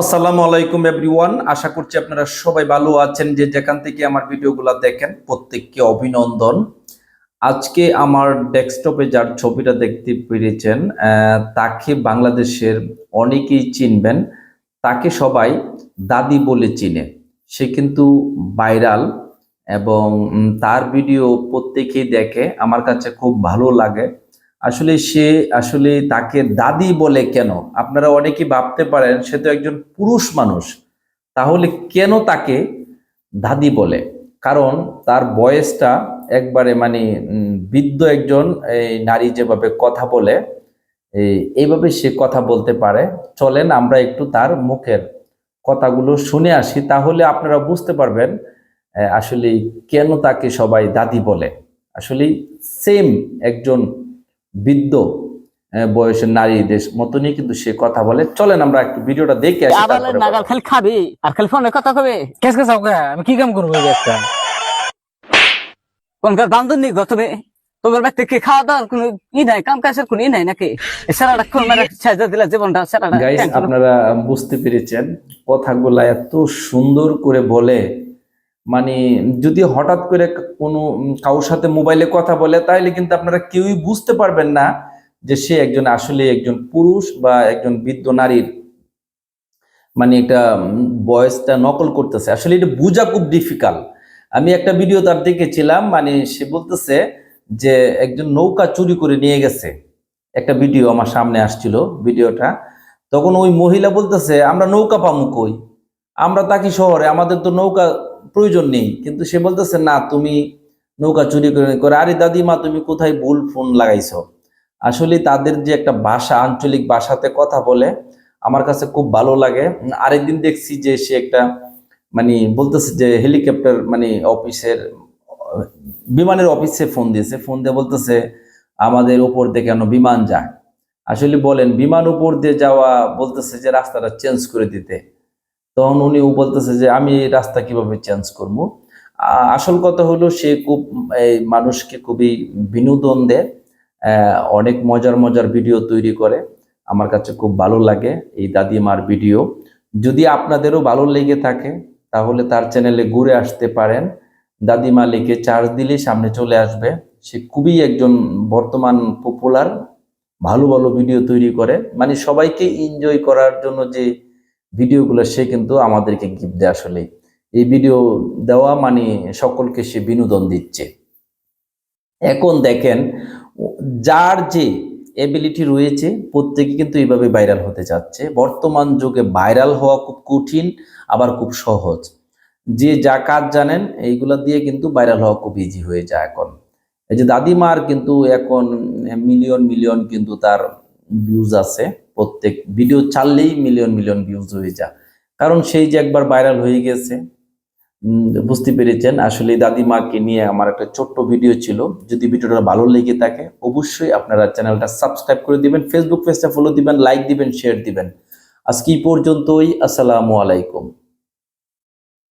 আসসালামু আলাইকুম এভরিওয়ান। আশা করছি আপনারা সবাই ভালো আছেন যে যেখান থেকে আমার ভিডিওগুলো দেখেন, প্রত্যেককে অভিনন্দন। আজকে আমার ডেস্কটপে যার ছবিটা দেখতে পেরেছেন তাকে বাংলাদেশের অনেকেই চিনবেন। তাকে সবাই দাদি বলে চিনে। সে কিন্তু ভাইরাল এবং তার ভিডিও প্রত্যেকেই দেখে। আমার কাছে খুব ভালো লাগে। আসলে সে আসলে তাকে দাদি বলে কেন? আপনারা অনেকে ভাবতে পারেন সে তো একজন পুরুষ মানুষ। তাহলে কেন তাকে দাদি বলে? কারণ তার বয়সটা একবারে মানে বৃদ্ধ একজন, এই নারী যেভাবে কথা বলে এই এইভাবে সে কথা বলতে পারে। চলেন আমরা একটু তার মুখের কথাগুলো শুনে আসি, তাহলে আপনারা বুঝতে পারবেন আসলে কেন তাকে সবাই দাদি বলে। আসলে সেম একজন বৃদ্ধ বয়সের নারীদের মতনই কিন্তু সে কথা বলে। চলেন আমরা একটু ভিডিওটা দেখে আসি তারপরে নাগাল খালি খাবি আর খালি ফোনে কথা কবে। কেসকে চাও কে? আমি কি কাম করব এই একটা কোনকার বান্ধব নি গতবে তোমার ব্যক্তি কি খাওয়া দাওয়ার কোনো ই নাই কাম কাজের কোনো ই নাই নাকি? সারাটা মেরে সাজা দিলা জীবনটা সারাটা গাইস আপনারা বুঝতে পেরেছেন কথাগুলা এত সুন্দর করে বলে মানে যদি হঠাৎ করে কোনো কারোর সাথে মোবাইলে কথা বলে তাহলে কিন্তু আপনারা কেউই বুঝতে পারবেন না যে সে একজন আসলে একজন পুরুষ বা একজন বৃদ্ধ নারীর মানে এটা বয়সটা নকল করতেছে। আসলে এটা বোঝা খুব ডিফিকাল্ট আমি একটা ভিডিও তার দেখেছিলাম মানে সে বলতেছে যে একজন নৌকা চুরি করে নিয়ে গেছে। একটা ভিডিও আমার সামনে আসছিল ভিডিওটা তখন ওই মহিলা বলতেছে, আমরা নৌকা পামু কই? আমরা থাকি শহরে, আমাদের তো নৌকা প্রয়োজন নেই। কিন্তু সে বলতেছে, না, তুমি নৌকা চুরি করে আরে দাদিমা, তুমি কোথায় ভুল ফোন লাগাইছো? আসলে তাদের যে একটা ভাষা, আঞ্চলিক ভাষাতে কথা বলে, আমার কাছে খুব ভালো লাগে। আরেকদিন দেখছি যে সে একটা মানে বলতেছে যে হেলিকপ্টার মানে অফিসের, বিমানের অফিসে ফোন দিয়েছে। ফোন দিয়ে বলতেছে, আমাদের উপর দিয়ে কেন বিমান যায়? আসলে বলেন, বিমান উপর দিয়ে যাওয়া বলতেছে যে রাস্তাটা চেঞ্জ করে দিতে। তখন উনি বলতেছে যে, আমি রাস্তা কীভাবে চেঞ্জ করব? আসল কথা হলো সে খুব, এই মানুষকে খুবই বিনোদন দেয় অনেক মজার মজার ভিডিও তৈরি করে। আমার কাছে খুব ভালো লাগে এই দাদিমার ভিডিও। যদি আপনাদেরও ভালো লেগে থাকে, তাহলে তার চ্যানেলে ঘুরে আসতে পারেন। দাদিমা লিখে চার্জ দিলে সামনে চলে আসবে। সে খুবই একজন বর্তমান পপুলার ভালো ভালো ভিডিও তৈরি করে। মানে সবাইকে এনজয় করার জন্য যে ভিডিওগুলো সে কিন্তু আমাদেরকে গিফট দেয় আসলে এই ভিডিও দেওয়া মানে সকলকে সে বিনোদন দিচ্ছে। এখন দেখেন, যার যে এবিলিটি রয়েছে, প্রত্যেকে কিন্তু এইভাবে ভাইরাল হতে চাচ্ছে বর্তমান যুগে ভাইরাল হওয়া খুব কঠিন, আবার খুব সহজ। যে যা কাজ জানেন, এইগুলা দিয়ে কিন্তু ভাইরাল হওয়া খুব ইজি হয়ে যায় এখন। এই যে দাদিমার কিন্তু এখন মিলিয়ন মিলিয়ন কিন্তু তার ভিউজ আছে, প্রত্যেক ভিডিও চাললেই মিলিয়ন মিলিয়ন ভিউজ হয়ে যায়। কারণ সেই যে একবার ভাইরাল হয়ে গেছে বুঝতে পেরেছেন? আসলে দাদিমাকে নিয়ে আমার একটা ছোট্ট ভিডিও ছিল। যদি ভিডিওটা ভালো লেগে থাকে, অবশ্যই আপনারা চ্যানেলটা সাবস্ক্রাইব করে দিবেন ফেসবুক পেজটা ফলো দিবেন লাইক দিবেন শেয়ার দিবেন। আজকে এই পর্যন্তই, আসসালামু আলাইকুম।